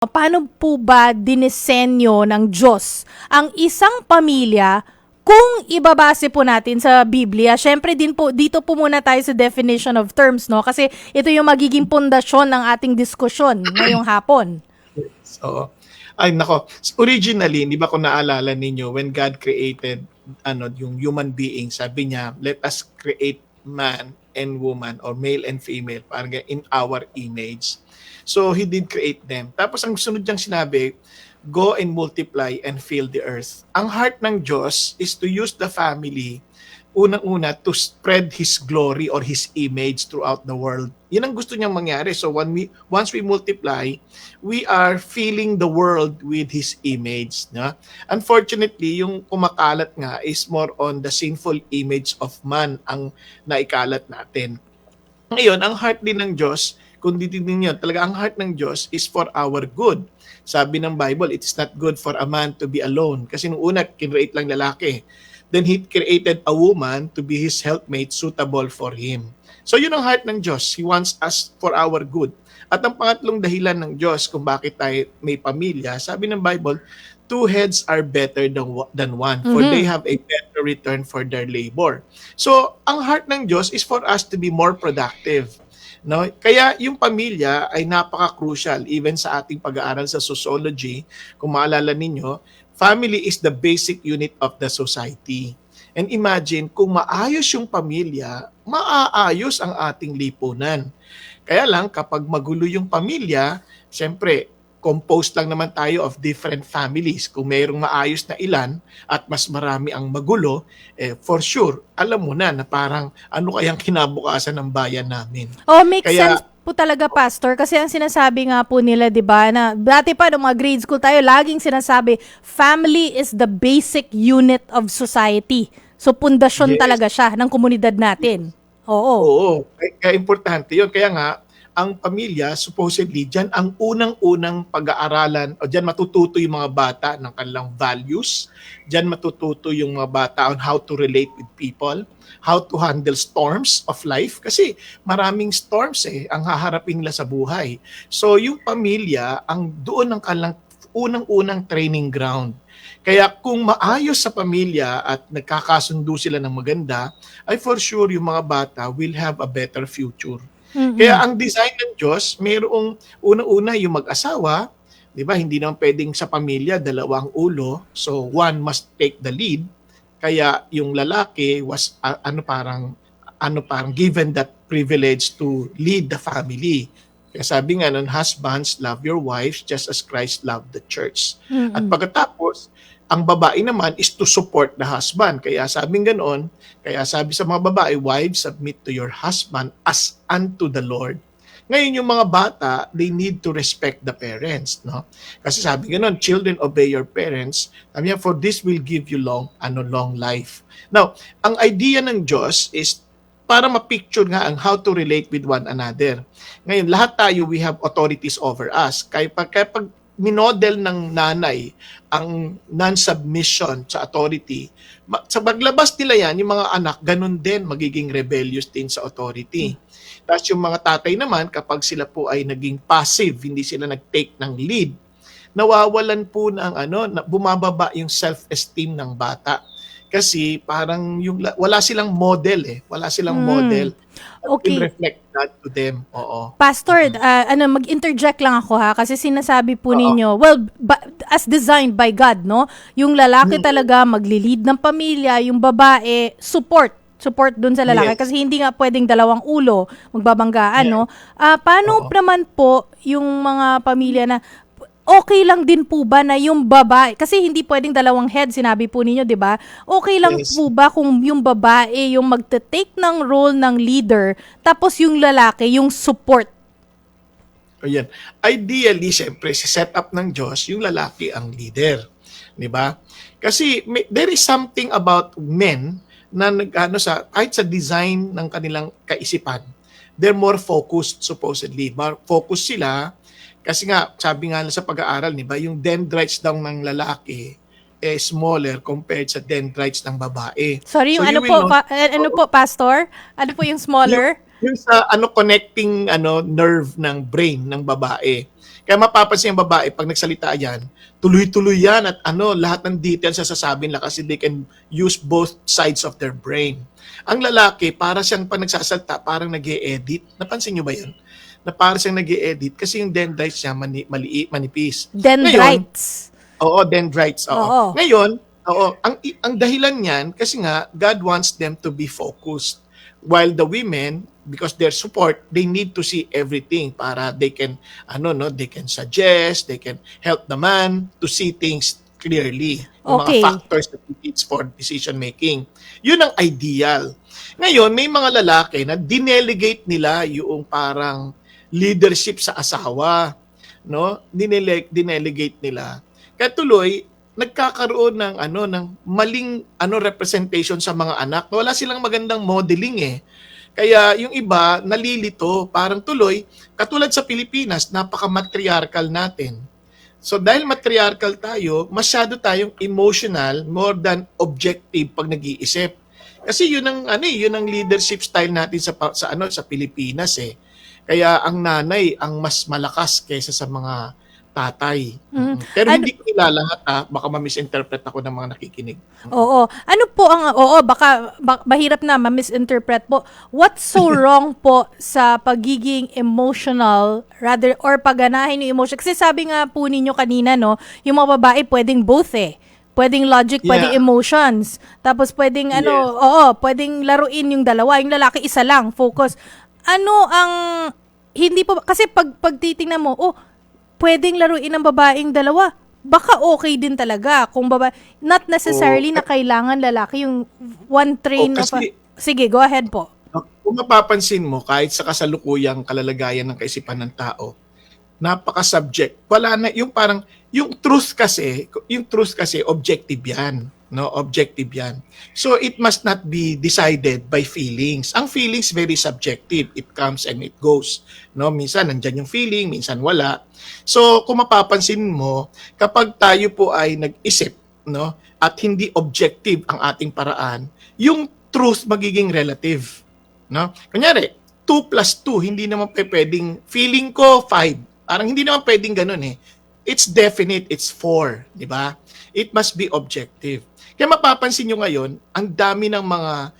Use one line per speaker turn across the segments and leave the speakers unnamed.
Paano po ba dinisenyo ng Diyos ang isang pamilya kung ibabase po natin sa Biblia? Syempre din po, dito po muna tayo sa definition of terms, no? Kasi ito yung magiging pundasyon ng ating diskusyon ngayong hapon.
Oo. Ay, nako. Originally, di ba kung naalala ninyo, when God created ano yung human being, sabi niya, let us create man and woman or male and female parang in our image. So, He did create them. Tapos, ang sunod niyang sinabi, go and multiply and fill the earth. Ang heart ng Diyos is to use the family unang-una to spread his glory or his image throughout the world. Yun ang gusto niyang mangyari. So when we once we multiply, we are filling the world with his image, no? Unfortunately, yung kumakalat nga is more on the sinful image of man ang naikalat natin. Ngayon, ang heart din ng Diyos, kung titignan niyo, talaga ang heart ng Diyos is for our good. Sabi ng Bible, it's not good for a man to be alone. Kasi nung una, kinreate lang lalaki. Then He created a woman to be His helpmate suitable for Him. So yun ang heart ng Diyos. He wants us for our good. At ang pangatlong dahilan ng Diyos kung bakit tayo may pamilya, sabi ng Bible, two heads are better than, than one, for
Mhm.
they have a better return for their labor. So, ang heart ng Diyos is for us to be more productive. No? Kaya yung pamilya ay napaka-crucial even sa ating pag-aaral sa sociology. Kung maalala ninyo, family is the basic unit of the society. And imagine, kung maayos yung pamilya, maaayos ang ating lipunan. Kaya lang, kapag magulo yung pamilya, siyempre, composed lang naman tayo of different families. Kung mayroong maayos na ilan at mas marami ang magulo, eh, for sure, alam mo na na parang ano kayang kinabukasan ng bayan namin.
Oh, makes
Kaya-
sense po talaga, Pastor. Kasi ang sinasabi nga po nila, di ba, na dati pa nung mga grade school tayo, laging sinasabi, family is the basic unit of society. So, pundasyon
Yes.
talaga siya ng komunidad natin. Oo.
Oo, kaya, importante yun. Kaya nga, ang pamilya, supposedly, dyan ang unang-unang pag-aaralan, o dyan matututo yung mga bata ng kanilang values, dyan matututo yung mga bata on how to relate with people, how to handle storms of life, kasi maraming storms eh, ang haharapin nila sa buhay. So, yung pamilya, ang doon ang kanilang unang-unang training ground. Kaya kung maayos sa pamilya at nagkakasundo sila ng maganda, ay for sure yung mga bata will have a better future.
Mm-mm.
Kaya ang design ng Diyos, mayroong unang-una yung mag-asawa, 'di ba? Hindi naman pwedeng sa pamilya dalawang ulo, so one must take the lead. Kaya yung lalaki was a- ano parang ano parang given that privilege to lead the family. Kaya sabi nga nun, husbands, love your wives just as Christ loved the church.
Mm-mm.
At pagkatapos, ang babae naman is to support the husband. Kaya sabing ganoon, kaya sabi sa mga babae, wives, submit to your husband as unto the Lord. Ngayon yung mga bata, they need to respect the parents, no? Kasi sabi ganoon, children obey your parents. Sabi niya, for this will give you long, ano, long life. Now, ang idea ng Diyos is para ma-picture nga ang how to relate with one another. Ngayon, lahat tayo, we have authorities over us. Kaya pag, kaya pag minodel ng nanay ang non-submission sa authority, sa paglabas nila yan, yung mga anak, ganun din, magiging rebellious din sa authority. Tapos yung mga tatay naman, kapag sila po ay naging passive, hindi sila nag-take ng lead, nawawalan po ng ano, bumababa yung self-esteem ng bata. Kasi parang yung la- wala silang model eh. Wala silang
Hmm.
model.
Okay.
will reflect that to them. Oo.
Pastor, ah, ano mag-interject lang ako ha kasi sinasabi po
Oo.
ninyo, well, ba- as designed by God, no? Yung lalaki
Mm.
talaga magli-lead ng pamilya, yung babae support support dun sa lalaki
Yes.
kasi hindi nga pwedeng dalawang ulo magbabanggaan,
Yeah.
no? Ah, paano
Oo.
naman po yung mga pamilya na okay lang din po ba na yung babae kasi hindi pwedeng dalawang head sinabi po ninyo 'di ba okay lang
Yes.
po ba kung yung babae yung magte-take ng role ng leader tapos yung lalaki yung support
Ayan. Ideally, siyempre, sa setup ng Diyos, yung lalaki ang leader. Di ba? Kasi may, there is something about men na nag, ano, sa, kahit sa design ng kanilang kaisipan, they're more focused supposedly. More focused sila kasi nga, sabi nga sa pag-aaral, di ba, yung dendrites daw ng lalaki eh smaller compared sa dendrites ng babae.
Sorry, yung
So,
ano po,
will
pa- eh, ano po, pastor? Ano po yung smaller?
Yung sa ano connecting ano nerve ng brain ng babae. Kaya mapapansin yung babae, pag nagsalita yan, tuloy-tuloy yan at ano, lahat ng details sa sasabihin lang kasi they can use both sides of their brain. Ang lalaki, para siyang pag nagsasalta, parang nag edit Napansin nyo ba yun? Na parang siyang nag edit kasi yung dendrites niya mani, maliit, manipis.
Dendrites.
Oo, dendrites. Oo.
Oo.
Ngayon, oo, ang ang dahilan niyan kasi nga God wants them to be focused. While the women because their support, they need to see everything para they can ano no, they can suggest, they can help the man to see things clearly. Yung
Okay.
mga factors that needs for decision making. Yun ang ideal. Ngayon, may mga lalaki na dinelegate nila yung parang leadership sa asawa, no? Dinele- dinelegate nila. Kaya tuloy nagkakaroon ng ano ng maling ano representation sa mga anak. Wala silang magandang modeling eh. Kaya yung iba nalilito, parang tuloy katulad sa Pilipinas, napaka-matriarchal natin. So dahil matriarchal tayo, masyado tayong emotional more than objective pag nag-iisip. Kasi yun ang ano eh, yun ang leadership style natin sa sa ano sa Pilipinas eh. Kaya ang nanay ang mas malakas kaysa sa mga tatay.
Mm.
Pero
Ano-
hindi ko nilalahat ah, baka ma-misinterpret ako ng mga nakikinig.
Oo. Ano po ang oo, baka ba, mahirap na ma-misinterpret po. What's so wrong po sa pagiging emotional rather or pagganahin yung emotion? Kasi sabi nga po ninyo kanina no, yung mga babae pwedeng both eh. Pwedeng logic, pwedeng
Yeah.
emotions. Tapos pwedeng ano,
Yes.
oo, pwedeng laruin yung dalawa, yung lalaki isa lang, focus. Ano ang hindi po kasi pag pagtitingnan mo, oh, pwedeng laruin ng babaeng dalawa. Baka okay din talaga kung baba not necessarily
Oo.
na kailangan lalaki yung one train
Oo,
of a-
kasi-
Sige, go ahead po.
Kung mapapansin mo, kahit sa kasalukuyang kalalagayan ng kaisipan ng tao, napaka-subject. Wala na, yung parang, yung truth kasi, yung truth kasi, objective yan. No, objective yan. So, it must not be decided by feelings. Ang feelings, very subjective. It comes and it goes. No, minsan, nandyan yung feeling, minsan wala. So, kung mapapansin mo, kapag tayo po ay nag-isip, no, at hindi objective ang ating paraan, yung truth magiging relative. No? Kunyari, 2 plus 2, hindi naman pwedeng, feeling ko 5. Parang hindi naman pwedeng ganun eh. It's definite, it's 4. Di ba? It must be objective. Kaya mapapansin nyo ngayon, ang dami ng mga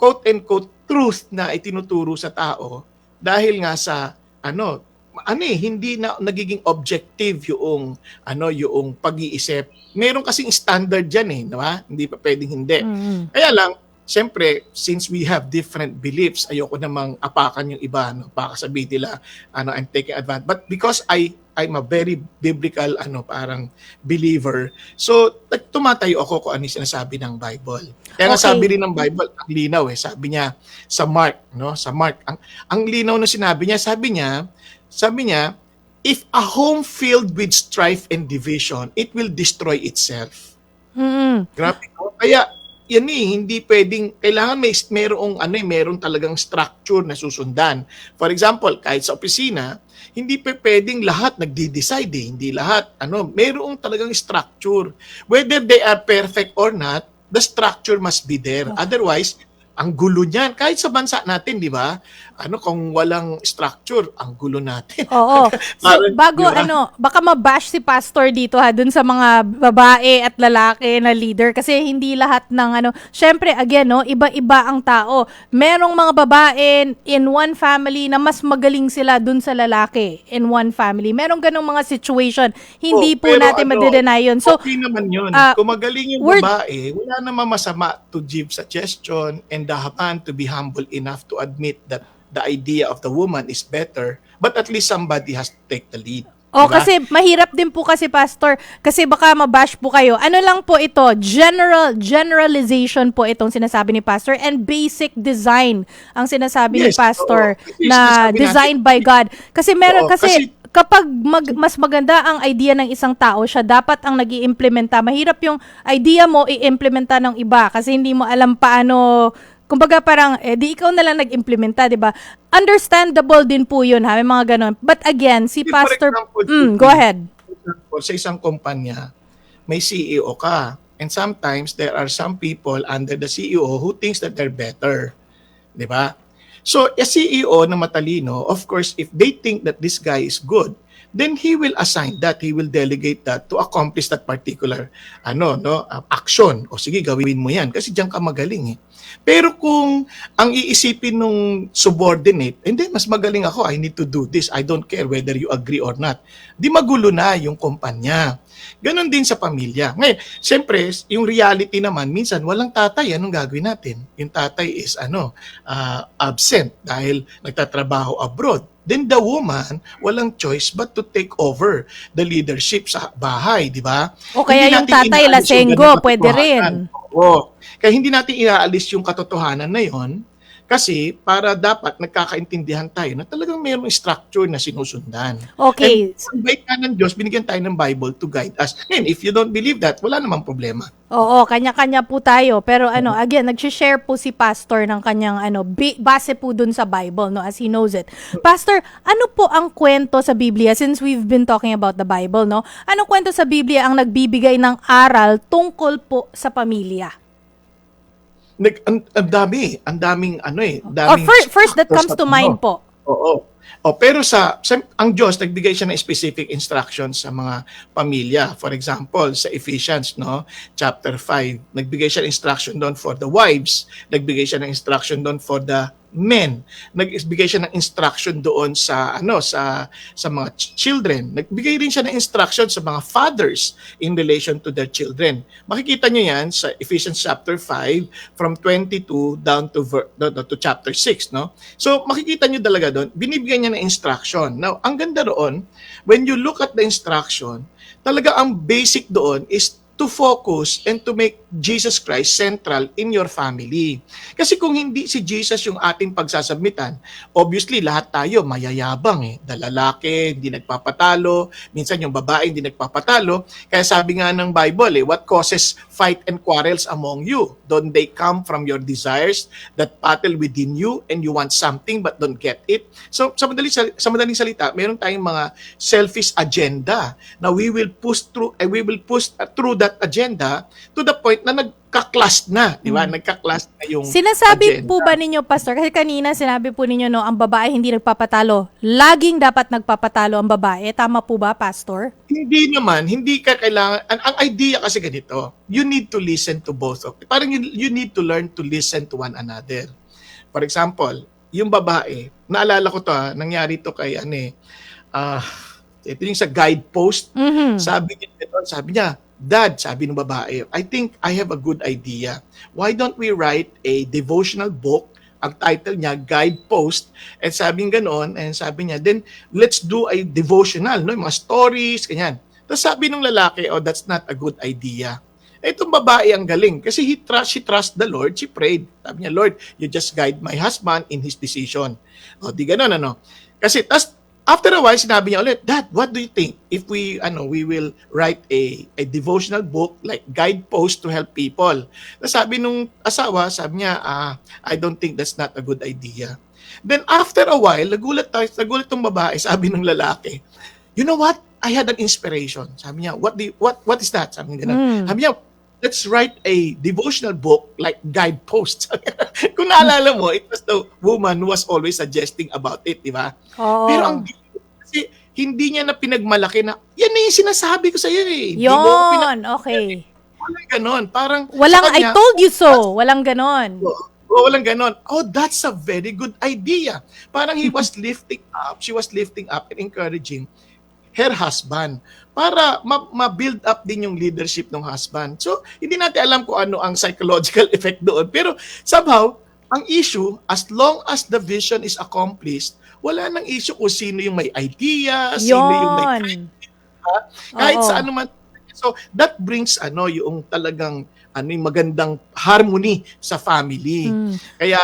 quote-and-quote truth na itinuturo sa tao dahil nga sa ano ano eh, hindi na nagiging objective yung ano yung pag-iisip. Meron kasing standard diyan eh, di ba? Hindi pa pwedeng hindi.
Mm.
Kaya lang, siyempre, since we have different beliefs, ayoko namang apakan yung iba, no? Baka sabihin nila, ano, I'm taking advantage. But because I, I'm a very biblical, ano, parang believer, so, tumatayo ako kung ano yung sinasabi ng Bible. Kaya
Okay.
sabi rin ng Bible, ang linaw eh, sabi niya sa Mark, no? Sa Mark, ang, ang linaw na sinabi niya, sabi niya, sabi niya, if a home filled with strife and division, it will destroy itself.
Mm.
Grabe. Kaya, yan eh, hindi pwedeng, kailangan may merong, ano eh, meron talagang structure na susundan. For example, kahit sa opisina, hindi pa pwedeng lahat nagdi-decide eh. Hindi lahat, ano, merong talagang structure. Whether they are perfect or not, the structure must be there. Otherwise, ang gulo niyan. Kahit sa bansa natin, di ba? Ano, kung walang structure, ang gulo natin.
Oo. So,
Parang,
bago
di ba?
ano, baka mabash si pastor dito ha dun sa mga babae at lalaki na leader kasi hindi lahat ng ano, syempre again no, iba-iba ang tao. Merong mga babae in one family na mas magaling sila dun sa lalaki in one family. Merong ganong mga situation. Hindi
Oh,
po natin
ano,
madedeny yun. So,
okay naman yun.
ah,
Kung magaling yung
word-
babae, wala namang masama to give suggestion and the man to be humble enough to admit that the idea of the woman is better, but at least somebody has to take the lead.
Oh,
Diba?
kasi mahirap din po kasi pastor kasi baka mabash po kayo. Ano lang po ito, general generalization po itong sinasabi ni pastor and basic design ang sinasabi ni
Yes,
pastor
oo.
Na
sinasabi natin-
designed by God. Kasi meron
Oo,
kasi,
kasi-
kapag mag- mas maganda ang idea ng isang tao, siya dapat ang nag implementa Mahirap yung idea mo i-implementa ng iba kasi hindi mo alam paano Kumbaga parang, eh, di ikaw na lang nag-implementa, di ba? Understandable din po yun, ha? May mga ganon. But again, si
For
Pastor...
example,
Mm, go ahead.
For sa isang kumpanya, may CEO ka. And sometimes there are some people under the CEO who thinks that they're better. Di ba? So, a CEO na matalino, of course, if they think that this guy is good, then he will assign that, he will delegate that to accomplish that particular ano no uh, action. O sige, gawin mo 'yan kasi diyan ka magaling eh. Pero kung ang iisipin nung subordinate, hindi, mas magaling ako, I need to do this, I don't care whether you agree or not. Di magulo na yung kumpanya. Ganon din sa pamilya. Ngayon, siyempre, yung reality naman, minsan walang tatay, anong gagawin natin? Yung tatay is ano, ah, absent dahil nagtatrabaho abroad. Then the woman, walang choice but to take over the leadership sa bahay, di ba?
O kaya
Hindi
yung tatay lasenggo, pwede rin.
Oo. Kaya hindi natin inaalis yung katotohanan na yon kasi para dapat nagkakaintindihan tayo na talagang mayroong structure na sinusundan.
Okay.
Ang bait nga ng Diyos, binigyan tayo ng Bible to guide us. Ngayon, if you don't believe that, wala namang problema.
Oo, kanya-kanya po tayo. Pero ano, again, nag-share po si pastor ng kanyang ano, base po dun sa Bible, no, as he knows it. Pastor, ano po ang kwento sa Biblia since we've been talking about the Bible, no? Anong kwento sa Biblia ang nagbibigay ng aral tungkol po sa pamilya?
Nag, ang, ang dami, ang daming ano eh,
Or
daming
first, first that comes to mind po.
Oo. O, pero sa, sa ang Diyos nagbigay siya ng specific instructions sa mga pamilya. For example, sa Ephesians no, chapter 5, nagbigay siya ng instruction doon for the wives, nagbigay siya ng instruction doon for the men. Nagbigay siya ng instruction doon sa ano sa sa mga ch- children. Nagbigay rin siya ng instruction sa mga fathers in relation to their children. Makikita niyo 'yan sa Ephesians chapter 5 from 22 down to ver- no, no, to chapter 6, no? So makikita niyo talaga doon, binibigyan niya ng instruction. Now, ang ganda roon, when you look at the instruction, talaga ang basic doon is to focus and to make Jesus Christ central in your family. Kasi kung hindi si Jesus yung ating pagsasubmitan, obviously lahat tayo mayayabang eh. The lalaki, hindi nagpapatalo, minsan yung babae hindi nagpapatalo. Kaya sabi nga ng Bible eh, what causes fight and quarrels among you? Don't they come from your desires that battle within you and you want something but don't get it? So sa madaling, sa madaling salita, meron tayong mga selfish agenda na we will push through and we will push through that agenda to the point na nagka-clash na, di ba? Nagka-clash na yung
Sinasabi
agenda.
po ba ninyo, Pastor, kasi kanina sinabi po ninyo, no, ang babae hindi nagpapatalo. Laging dapat nagpapatalo ang babae. Tama po ba, Pastor?
Hindi naman, hindi ka kailangan, ang, ang idea kasi ganito, you need to listen to both of Parang you, you need to learn to listen to one another. For example, yung babae, naalala ko to ha, nangyari to kay ano eh, ah, ito yung sa guidepost,
Mhm.
sabi niya, sabi niya, Dad, sabi ng babae, I think I have a good idea. Why don't we write a devotional book? Ang title niya, Guidepost. And sabi niya ganoon, and sabi niya, then let's do a devotional, no? Mga stories, ganyan. Tapos sabi ng lalaki, oh, that's not a good idea. Itong babae ang galing kasi he trust, she trust the Lord, she prayed. Sabi niya, Lord, you just guide my husband in his decision. O, di ganun, ano. Kasi, tas, after a while, sinabi niya ulit, Dad, what do you think if we, ano, we will write a, a devotional book like guidepost to help people? Tapos sabi nung asawa, sabi niya, ah, I don't think that's not a good idea. Then after a while, nagulat tayo, nagulat tong babae, sabi ng lalaki, you know what? I had an inspiration. Sabi niya, what do you- what what is that? Sabi niya.
Mm.
sabi niya, let's write a devotional book like guideposts. Kung naalala mo, it was the woman who was always suggesting about it, di ba?
Oo.
Pero ang kasi hindi niya na pinagmalaki na, yan na yung sinasabi ko sa iyo eh. Di mo pinag-
okay.
Walang ganon. Parang,
Walang I
kanya,
told you so. Walang ganon.
Oh, walang ganon. Oh, that's a very good idea. Parang he was lifting up, she was lifting up and encouraging her husband para ma- ma-build up din yung leadership ng husband. So, hindi natin alam kung ano ang psychological effect doon. Pero somehow, ang issue, as long as the vision is accomplished, wala nang issue kung sino yung may idea, sino yung may
Yon.
kahit
Oo.
sa ano man. So that brings ano yung talagang ano yung magandang harmony sa family.
Mm.
Kaya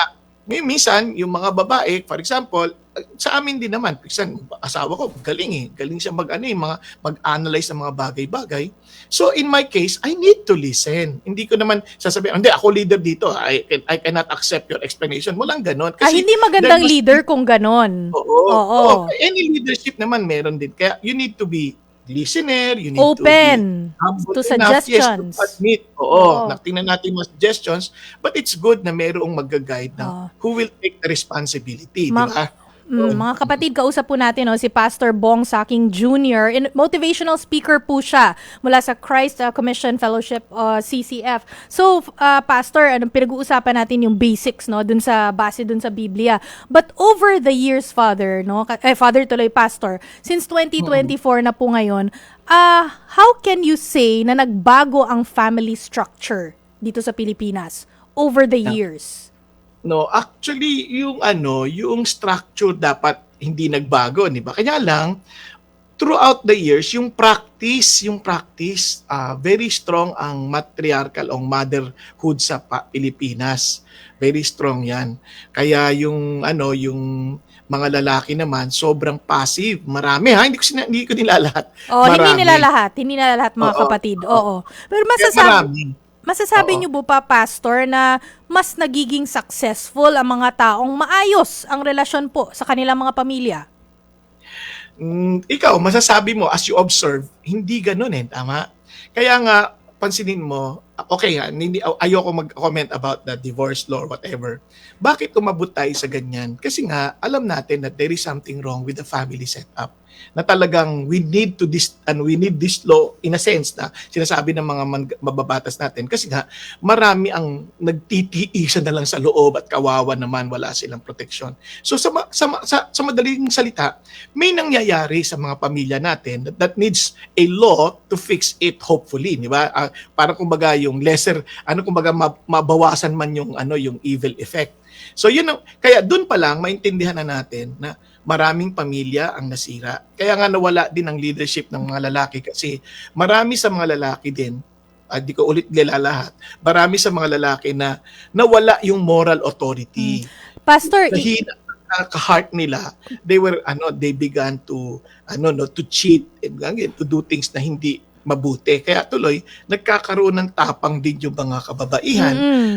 may minsan yung mga babae, for example, sa amin din naman, minsan asawa ko galing eh, galing siya mag ano eh, mga mag-analyze ng mga bagay-bagay. So in my case, I need to listen. Hindi ko naman sasabihin, hindi ako leader dito, I can, I cannot accept your explanation. Walang ganon.
Ah, hindi magandang
must
leader kung ganon.
Oo.
Oo.
oo. Any leadership naman meron din. Kaya you need to be listener, you need to be
Open
humble
to
enough,
suggestions.
Yes, to admit. Oo,
Oo.
natingnan natin mga suggestions. But it's good na mayroong mag-guide na
Oo.
who will take the responsibility,
Ma-
di ba?
Mm, mga kapatid, kausap po natin no, si Pastor Bong Saking Jr. In, motivational speaker po siya mula sa Christ uh, Commission Fellowship uh, CCF. So, uh, Pastor, ano, pinag-uusapan natin yung basics no, dun sa base dun sa Biblia. But over the years, Father, no, eh, Father tuloy, Pastor, since 2024 na po ngayon, uh, how can you say na nagbago ang family structure dito sa Pilipinas over the years?
No, actually yung ano, yung structure dapat hindi nagbago, di ba? Kanya lang throughout the years yung practice, yung practice ah, very strong ang matriarchal o motherhood sa Pilipinas. Very strong 'yan. Kaya yung ano, yung mga lalaki naman sobrang passive. Marami ha, hindi ko sina- hindi ko nilalahat.
Oh, hindi
Marami.
nila lahat. Hindi nila lahat mga
Oo,
kapatid.
oo.
Oo. Pero
Kaya
masasabi. Masasabi
Oo.
niyo po pa, Pastor, na mas nagiging successful ang mga taong maayos ang relasyon po sa kanilang mga pamilya?
Mm, ikaw, masasabi mo as you observe, hindi ganun eh, tama? Kaya nga, pansinin mo, okay nga, hindi, ayoko mag-comment about the divorce law or whatever. Bakit umabot tayo sa ganyan? Kasi nga, alam natin that there is something wrong with the family setup na talagang we need to this and we need this law in a sense na sinasabi ng mga mababatas natin kasi nga marami ang nagtitiisan na lang sa loob at kawawa naman wala silang proteksyon. So sa, sa, sa, sa madaling salita, may nangyayari sa mga pamilya natin that, that needs a law to fix it hopefully, di ba? Ah, para kumbaga yung lesser, ano kumbaga ma- mabawasan man yung ano yung evil effect. So yun ang, kaya doon pa lang maintindihan na natin na maraming pamilya ang nasira. Kaya nga nawala din ang leadership ng mga lalaki kasi marami sa mga lalaki din ah, di ko ulit nila lahat. Marami sa mga lalaki na nawala yung moral authority
Pastor, i-
dahil ka-heart nila, they were ano, they began to ano no, to cheat and again, to do things na hindi mabuti. Kaya tuloy nagkakaroon ng tapang din yung mga kababaihan,
Mm-mm.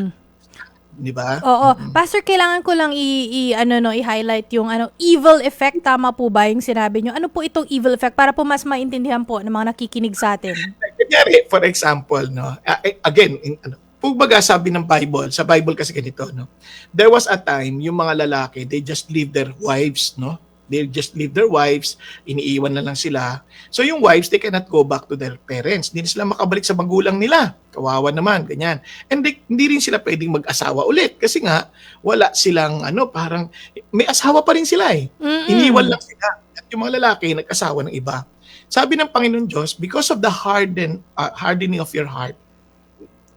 di ba?
Oo. Pastor, kailangan ko lang i, i- ano no, i-highlight yung ano evil effect tama po ba yung sinabi niyo? Ano po itong evil effect para po mas maintindihan po ng mga nakikinig sa atin?
Kunyari, for example, no, again, in, ano, kumbaga sabi ng Bible, sa Bible kasi ganito, no, there was a time, yung mga lalaki, they just leave their wives, no, they just leave their wives, iniiwan na lang sila. So yung wives, they cannot go back to their parents. Hindi sila makabalik sa magulang nila. Kawawa naman, ganyan. And they, hindi rin sila pwedeng mag-asawa ulit kasi nga, wala silang, ano, parang, may asawa pa rin sila eh.
Mm-mm.
Iniwan lang sila. At yung mga lalaki, nag-asawa ng iba. Sabi ng Panginoon Diyos, because of the harden, uh, hardening of your heart,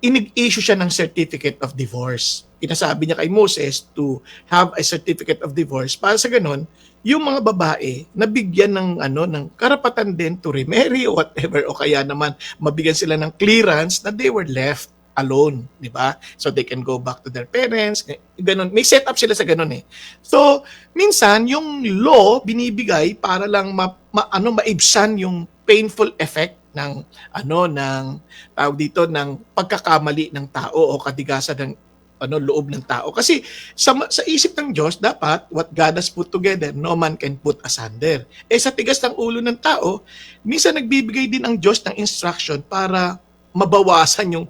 inig-issue siya ng certificate of divorce. Pinasabi niya kay Moses to have a certificate of divorce para sa ganun, yung mga babae nabigyan ng ano ng karapatan din to remarry or whatever o kaya naman mabigyan sila ng clearance na they were left alone, di ba? So they can go back to their parents, ganun. May setup sila sa ganun eh. So, minsan yung law binibigay para lang ma, ma- ano maibsan yung painful effect ng ano ng tawag dito ng pagkakamali ng tao o katigasan ng ano loob ng tao. Kasi sa sa isip ng Diyos dapat what God has put together no man can put asunder. Eh sa tigas ng ulo ng tao minsan nagbibigay din ang Diyos ng instruction para mabawasan yung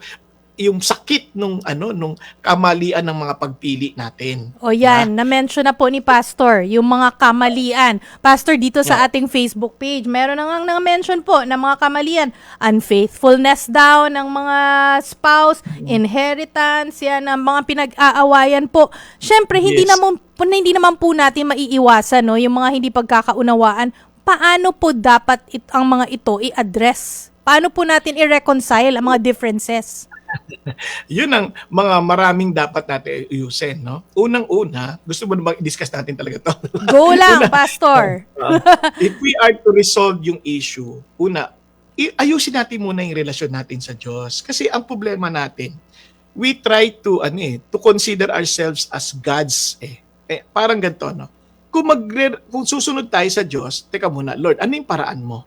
yung sakit nung ano nung kamalian ng mga pagpili natin
O yan, na-mention na po ni Pastor, yung mga kamalian. Pastor, dito sa ating Facebook page, meron na nga na-mention po ng mga kamalian. Unfaithfulness daw ng mga spouse, inheritance, yan ang mga pinag-aawayan po. Siyempre, hindi,
Yes.
naman, po- hindi naman po natin maiiwasan no, yung mga hindi pagkakaunawaan. Paano po dapat it, ang mga ito i-address? Paano po natin i-reconcile ang mga differences?
yun ang mga maraming dapat natin ayusin no unang-una gusto mo na i-discuss natin talaga to
Go lang, Pastor.
if we are to resolve yung issue, una, ayusin natin muna yung relasyon natin sa Diyos. Kasi ang problema natin, we try to, ano eh, to consider ourselves as gods eh. eh parang ganito, no? Kung, magre- kung susunod tayo sa Diyos, teka muna, Lord, ano yung paraan mo?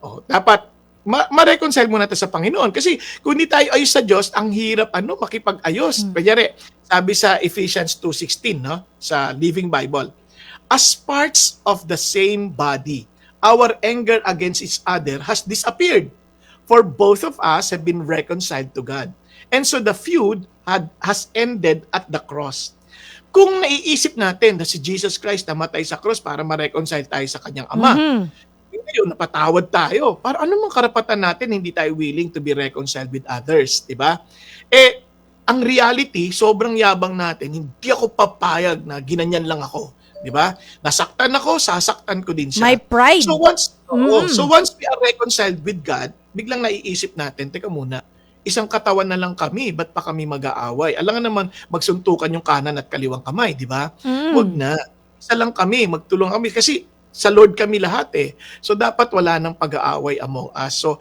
Oh, dapat ma- ma-reconcile muna tayo sa Panginoon. Kasi kung hindi tayo ayos sa Diyos, ang hirap ano, makipag-ayos.
Hmm.
Kanyari, sabi sa Ephesians 2.16, no? sa Living Bible, as parts of the same body, our anger against each other has disappeared. For both of us have been reconciled to God. And so the feud had, has ended at the cross. kung naiisip natin na si Jesus Christ namatay sa cross para ma-reconcile tayo sa kanyang ama,
Mhm.
Ngayon napatawad tayo. Para ano mang karapatan natin hindi tayo willing to be reconciled with others, di ba? Eh, ang reality, sobrang yabang natin, hindi ako papayag na ginanyan lang ako. Di ba? Nasaktan ako, sasaktan ko din siya.
My pride.
So once,
Mm.
so once we are reconciled with God, biglang naiisip natin, teka muna, isang katawan na lang kami, ba't pa kami mag-aaway? Alam nga naman, magsuntukan yung kanan at kaliwang kamay, di ba?
Mm.
Huwag na. Isa lang kami, magtulong kami. Kasi sa Lord kami lahat eh. So dapat wala nang pag-aaway among us. So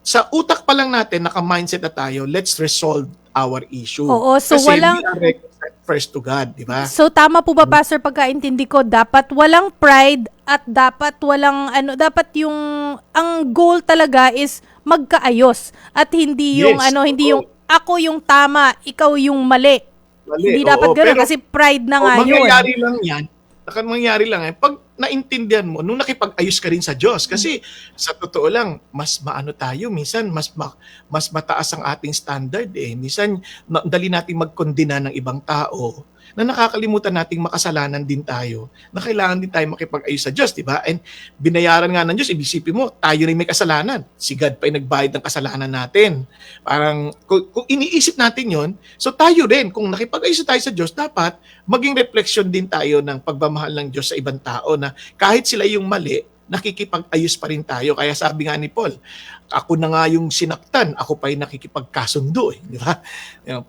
sa utak pa lang natin, naka-mindset na tayo, let's resolve our issue.
Oo, so
Kasi
walang-
we are first to God, di ba?
So tama po ba Pastor pagkaintindi ko dapat walang pride at dapat walang ano dapat yung ang goal talaga is magkaayos at hindi yung
Yes,
ano hindi
oo.
yung ako yung tama, ikaw yung mali.
Mali,
hindi dapat
oo.
ganoon
Pero-
kasi pride na
Oh,
nga yun.
mangyayari lang yan. Naka mangyayari lang eh. Pag naintindihan mo, nung nakipag-ayos ka rin sa Diyos. Kasi sa totoo lang, mas maano tayo. Minsan, mas ma- mas mataas ang ating standard eh. Minsan, na- dali nating magkondena ng ibang tao na nakakalimutan nating makasalanan din tayo na kailangan din tayo makipag-ayos sa Diyos, di ba? And binayaran nga ng Diyos, ibisipin mo, tayo rin may kasalanan. Si God pa yung nagbayad ng kasalanan natin. Parang, kung, kung iniisip natin yon so tayo rin, kung nakipag-ayos tayo sa Diyos, dapat maging reflection din tayo ng pagmamahal ng Diyos sa ibang tao na kahit sila yung mali, nakikipag-ayos pa rin tayo. Kaya sabi nga ni Paul, ako na nga yung sinaktan, ako pa yung nakikipagkasundo. Eh, di ba?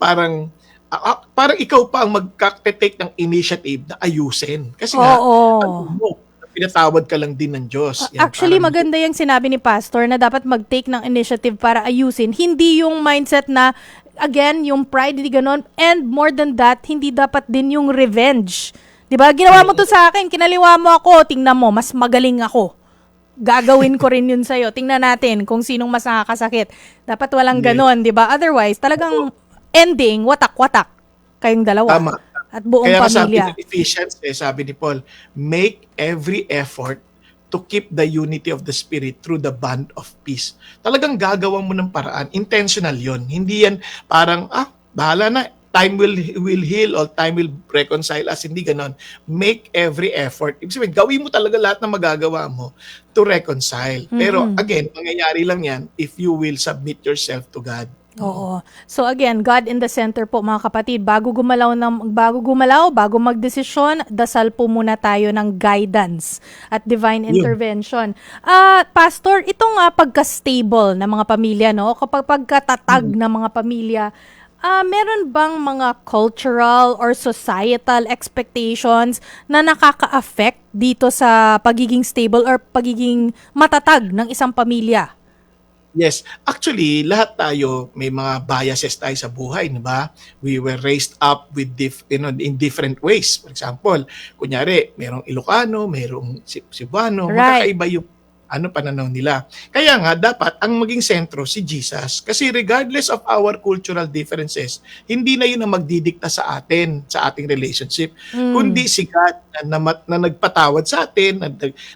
Parang, a- parang ikaw pa ang magka-take ng initiative na ayusin. Kasi nga, ano mo, pinatawad ka lang din ng Diyos. Yan,
Actually,
parang-
maganda yung sinabi ni Pastor na dapat mag-take ng initiative para ayusin. Hindi yung mindset na, again, yung pride, hindi ganon. And more than that, hindi dapat din yung revenge. 'Di ba Ginawa mo to sa akin, kinaliwa mo ako, tingnan mo, mas magaling ako. Gagawin ko rin yun sa'yo. Tingnan natin kung sinong mas nakakasakit. Dapat walang ganon, di ba? Otherwise, talagang ending, watak-watak kayong dalawa.
Tama.
At buong
Kaya sabi
pamilya.
ng Ephesians, eh, sabi ni Paul, make every effort to keep the unity of the Spirit through the bond of peace. Talagang gagawa mo ng paraan. Intentional yon Hindi yan parang, ah, bahala na. Time will will heal or time will reconcile us. Hindi ganon. Make every effort. Ibig sabihin, gawin mo talaga lahat ng magagawa mo to reconcile. Pero
Mhm.
again, mangyayari lang yan if you will submit yourself to God.
Oo. So again, God in the center po mga kapatid. Bago gumalaw ng bago gumalaw, bago magdesisyon, dasal po muna tayo ng guidance at divine intervention. Ah, pastor, itong uh, pagka-stable ng mga pamilya no, kapag pagkatatag ng mga pamilya, ah meron bang mga cultural or societal expectations na nakaka-affect dito sa pagiging stable or pagiging matatag ng isang pamilya?
Yes. Actually, lahat tayo may mga biases tayo sa buhay, di ba? We were raised up with dif- you know, in different ways. For example, kunyari, merong Ilocano, merong Cebuano,
Right.
magkakaiba yung ano pananaw nila. Kaya nga dapat ang maging sentro si Jesus kasi regardless of our cultural differences, hindi na yun ang magdidikta sa atin sa ating relationship,
Mm.
kundi si God na, na, na nagpatawad sa atin, na,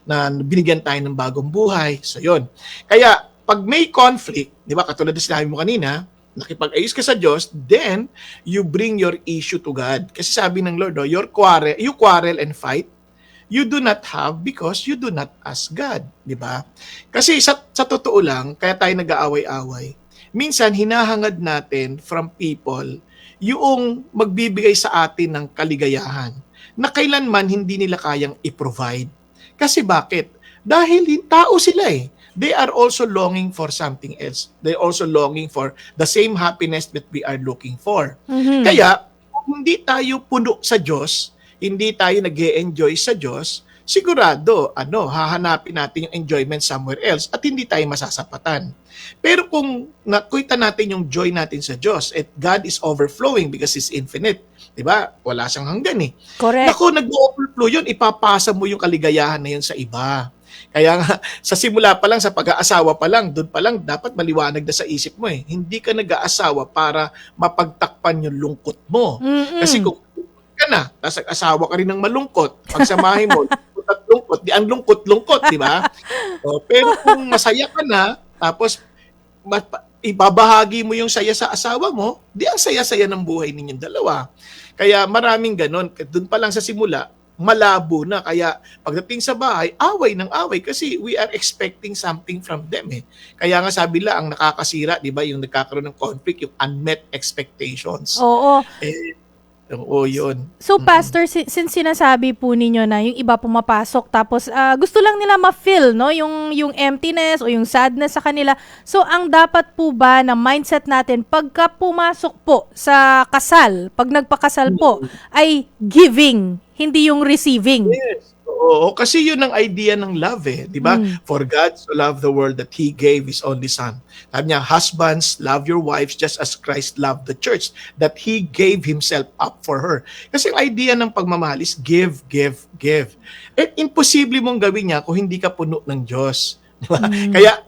na binigyan tayo ng bagong buhay. So yun. Kaya pag may conflict, di ba, katulad na sinabi mo kanina, nakipag-ayos ka sa Diyos, then you bring your issue to God. Kasi sabi ng Lord, oh, your quarrel, you quarrel and fight, you do not have because you do not ask God, di ba? Kasi sa, sa totoo lang, kaya tayo nag-aaway-away, minsan hinahangad natin from people yung magbibigay sa atin ng kaligayahan na kailanman hindi nila kayang i-provide. Kasi bakit? Dahil tao sila eh. They are also longing for something else. They're also longing for the same happiness that we are looking for.
Mhm.
Kaya, hindi tayo puno sa Diyos, hindi tayo nag enjoy sa Diyos, sigurado, ano, hahanapin natin yung enjoyment somewhere else at hindi tayo masasapatan. Pero kung nakita natin yung joy natin sa Diyos at God is overflowing because He's infinite, di ba? Wala siyang hanggan eh.
Correct.
Naku, nag-overflow yun, ipapasa mo yung kaligayahan na yun sa iba. Kaya nga, sa simula pa lang, sa pag-aasawa pa lang, doon pa lang, dapat maliwanag na sa isip mo eh. Hindi ka nag-aasawa para mapagtakpan yung lungkot mo.
Mm-mm.
Kasi kung ka na, tapos asawa ka rin ng malungkot, pagsamahin mo, lungkot at lungkot, di ang lungkot-lungkot, di ba? O, pero kung masaya ka na, tapos ibabahagi mo yung saya sa asawa mo, di ang saya-saya ng buhay ninyong dalawa. Kaya maraming ganon. Doon pa lang sa simula, malabo na. Kaya pagdating sa bahay, away ng away kasi we are expecting something from them eh. Kaya nga sabi la, ang nakakasira, di ba, yung nagkakaroon ng conflict, yung unmet expectations.
Oo.
Eh, oo, yun.
So. Pastor, si- since sinasabi po ninyo na yung iba pumapasok tapos ah, gusto lang nila ma-feel, no? Yung, yung emptiness o yung sadness sa kanila. So, ang dapat po ba na mindset natin pagka pumasok po sa kasal, pag nagpakasal po, ay giving, hindi yung receiving.
Yes. Oo, kasi yun ang idea ng love eh, di ba?
Mm.
For God so loved the world that He gave His only Son. Sabi niya, husbands, love your wives just as Christ loved the church, that He gave Himself up for her. Kasi ang idea ng pagmamahal is give, give, give. Eh, imposible mong gawin niya kung hindi ka puno ng Diyos. Di ba?
Mm.
Kaya,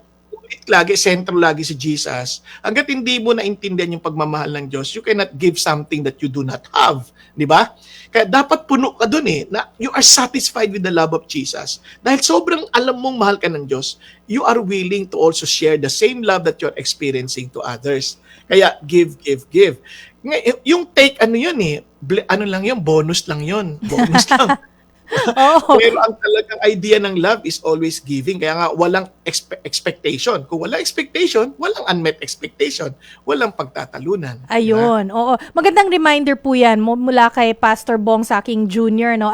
lagi, sentro lagi si Jesus. Hanggat hindi mo naintindihan yung pagmamahal ng Diyos, you cannot give something that you do not have. Di ba? Kaya dapat puno ka dun eh, na you are satisfied with the love of Jesus. Dahil sobrang alam mong mahal ka ng Diyos, you are willing to also share the same love that you're experiencing to others. Kaya give, give, give. Yung take, ano yun eh, ano lang yun, bonus lang yun. Bonus lang.
Oo.
Pero ang talagang idea ng love is always giving. Kaya nga, walang expe- expectation. Kung walang expectation, walang unmet expectation. Walang pagtatalunan. Diba?
Ayun, oo. Magandang reminder po yan mu- mula kay Pastor Bong sa aking junior, no?